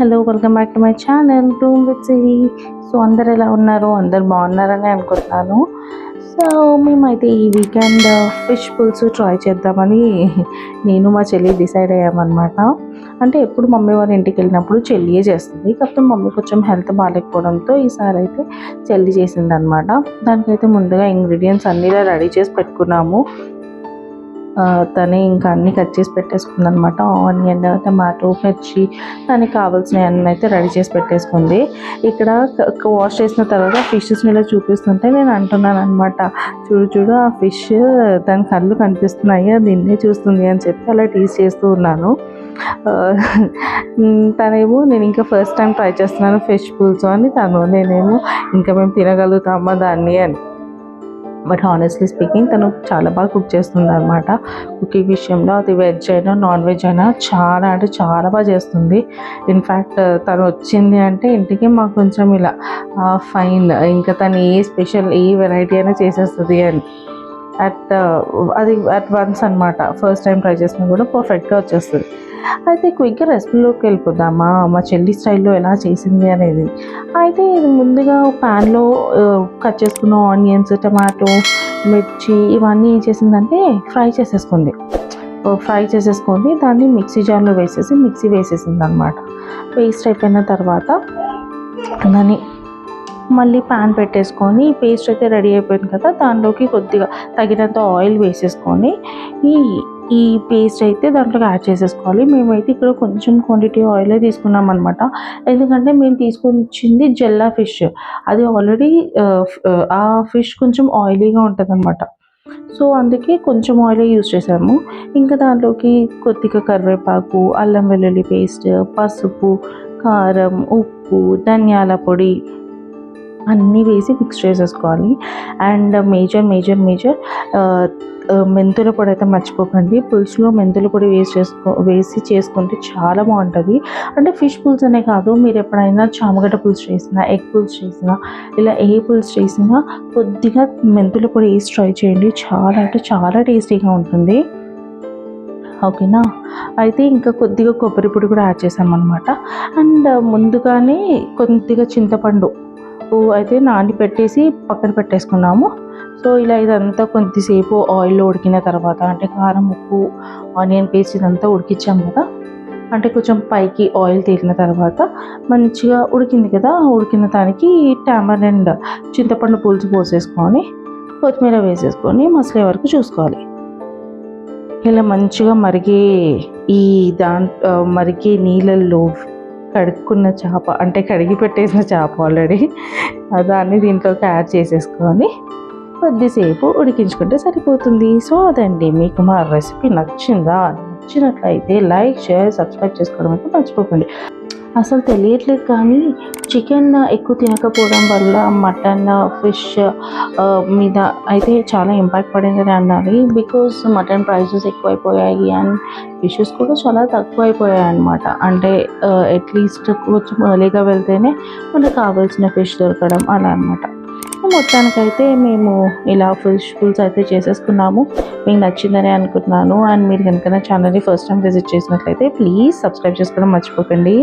Hello welcome back to my channel room with Siri. So అందరు ఎలా ఉన్నారు? అందరు బాగున్నారని అనుకుంటున్నాను. సో మేమైతే ఈ వీకెండ్ ఫిష్ పులుసు ట్రై చేద్దామని నేను మా చెల్లి డిసైడ్ అయ్యామన్నమాట. అంటే ఎప్పుడు మమ్మీ వాళ్ళ ఇంటికి వెళ్ళినప్పుడు చెల్లియే చేస్తుంది. కాకపోతే మమ్మీ కొంచెం హెల్త్ బాగాలేకపోవడంతో ఈసారి అయితే చెల్లి చేసింది అనమాట దానికైతే ముందుగా ఇంగ్రీడియంట్స్ అన్నీ రెడీ చేసి పెట్టుకున్నాము. తనే ఇంకా అన్నీ కట్ చేసి పెట్టేసుకుంది అనమాట ఆనియన్ టమాటో మిర్చి దానికి కావాల్సినవి అన్నీ అయితే రెడీ చేసి పెట్టేసుకుంది. ఇక్కడ వాష్ చేసిన తర్వాత ఫిషెస్ని ఇలా చూపిస్తుంటే నేను అంటున్నాను అనమాట చూడు చూడు ఆ ఫిష్ దాని కళ్ళు కనిపిస్తున్నాయి అది నిన్నే చూస్తుంది అని చెప్పి అలా టీస్ చేస్తూ ఉన్నాను. తనేమో నేను ఇంకా ఫస్ట్ టైం ట్రై చేస్తున్నాను ఫిష్ పులుసు అని తను నేనేమో ఇంకా మేము తినగలుగుతామా దాన్ని అని. బట్ హానెస్ట్లీ స్పీకింగ్ తను చాలా బాగా కుక్ చేస్తుంది అనమాట కుకింగ్ విషయంలో అది వెజ్ అయినా నాన్ వెజ్ అయినా చాలా అంటే చాలా బాగా చేస్తుంది. ఇన్ఫ్యాక్ట్ తను వచ్చింది అంటే ఇంటికి మాకు కొంచెం ఇలా ఫైన్ ఇంకా తను ఏ స్పెషల్ ఏ వెరైటీ అయినా చేసేస్తుంది అని. అట్ uh, అది అట్ వన్స్ అనమాట ఫస్ట్ టైం ట్రై చేసినా కూడా పర్ఫెక్ట్గా వచ్చేస్తుంది. అయితే క్విక్గా రెసిపీలోకి వెళ్ళిపోదామా? మా చెల్లి స్టైల్లో ఎలా చేసింది అనేది. అయితే ఇది ముందుగా ప్యాన్లో కట్ uh, చేసుకున్న ఆనియన్స్ టమాటో మిర్చి ఇవన్నీ ఏం చేసిందంటే ఫ్రై చేసేసుకుంది. ఫ్రై చేసేసుకొని దాన్ని మిక్సీ జార్లో వేసేసి మిక్సీ వేసేసింది అనమాట పేస్ట్ అయిపోయిన తర్వాత దాన్ని మళ్ళీ ప్యాన్ పెట్టేసుకొని పేస్ట్ అయితే రెడీ అయిపోయింది కదా దానిలోకి కొద్దిగా తగినంత ఆయిల్ వేసేసుకొని ఈ ఈ పేస్ట్ అయితే దాంట్లోకి యాడ్ చేసేసుకోవాలి. మేమైతే ఇక్కడ కొంచెం క్వాంటిటీ ఆయిలే తీసుకున్నాం అనమాట ఎందుకంటే మేము తీసుకొని వచ్చింది జెల్లా ఫిష్ అది ఆల్రెడీ ఆ ఫిష్ కొంచెం ఆయిలీగా ఉంటుంది అనమాట సో అందుకే కొంచెం ఆయిల్ యూజ్ చేసాము. ఇంకా దాంట్లోకి కొద్దిగా కరివేపాకు అల్లం వెల్లుల్లి పేస్ట్ పసుపు కారం ఉప్పు ధనియాల పొడి అన్నీ వేసి మిక్స్ చేసేసుకోవాలి. అండ్ మేజర్ మేజర్ మేజర్ మెంతుల పొడి అయితే మర్చిపోకండి. పులుసులో మెంతుల పొడి వేసి చేసుకో వేసి చేసుకుంటే చాలా బాగుంటుంది. అంటే ఫిష్ పులుసు అనే కాదు మీరు ఎప్పుడైనా చామగడ్డ పులుసు చేసినా ఎగ్ పులుసు చేసినా ఇలా ఏ పులుసు చేసినా కొద్దిగా మెంతుల పొడి వేసి ట్రై చేయండి. చాలా అంటే చాలా టేస్టీగా ఉంటుంది. ఓకేనా? అయితే ఇంకా కొద్దిగా కొబ్బరి పొడి కూడా యాడ్ చేసామన్నమాట. అండ్ ముందుగానే కొద్దిగా చింతపండు అయితే నాని పెట్టేసి పక్కన పెట్టేసుకున్నాము. సో ఇలా ఇదంతా కొద్దిసేపు ఆయిల్లో ఉడికిన తర్వాత అంటే కారం ఉప్పు ఆనియన్ పేస్ట్ ఇదంతా ఉడికించాము కదా. అంటే కొంచెం పైకి ఆయిల్ తేలిన తర్వాత మంచిగా ఉడికింది కదా. ఉడికిన దానికి టామర్ అండ్ చింతపండు పులుసు పోసేసుకొని కొత్తిమీర వేసేసుకొని మసలే వరకు చూసుకోవాలి. ఇలా మంచిగా మరిగే ఈ దాంట్ మరిగే నీళ్ళల్లో కడుక్కున్న చేప అంటే కడిగి పెట్టేసిన చేప ఆల్రెడీ దాన్ని దీంట్లోకి యాడ్ చేసేసుకొని కొద్దిసేపు ఉడికించుకుంటే సరిపోతుంది. సో అదండి. మీకు మా రెసిపీ నచ్చిందా? నచ్చినట్లయితే లైక్ షేర్ సబ్స్క్రైబ్ చేసుకోవడం అయితే మర్చిపోకండి. అసలు తెలియట్లేదు కానీ చికెన్ ఎక్కువ తినకపోవడం వల్ల మటన్ ఫిష్ మీద అయితే చాలా ఇంపాక్ట్ పడిందని అన్నది బికాస్ మటన్ ప్రైసెస్ ఎక్కువైపోయాయి అండ్ ఫిషెస్ కూడా చాలా తక్కువైపోయాయి అనమాట అంటే అట్లీస్ట్ కొంచెం ఎర్లీగా వెళ్తేనే మనకు కావాల్సిన ఫిష్ దొరకడం అలా అనమాట మొత్తానికైతే మేము ఇలా ఫిష్ ఫుల్స్ అయితే చేసేసుకున్నాము. మీకు నచ్చిందని అనుకుంటున్నాను. అండ్ మీరు కనుక నా ఛానల్ని ఫస్ట్ టైం విజిట్ చేసినట్లయితే ప్లీజ్ సబ్స్క్రైబ్ చేసుకోవడం మర్చిపోకండి.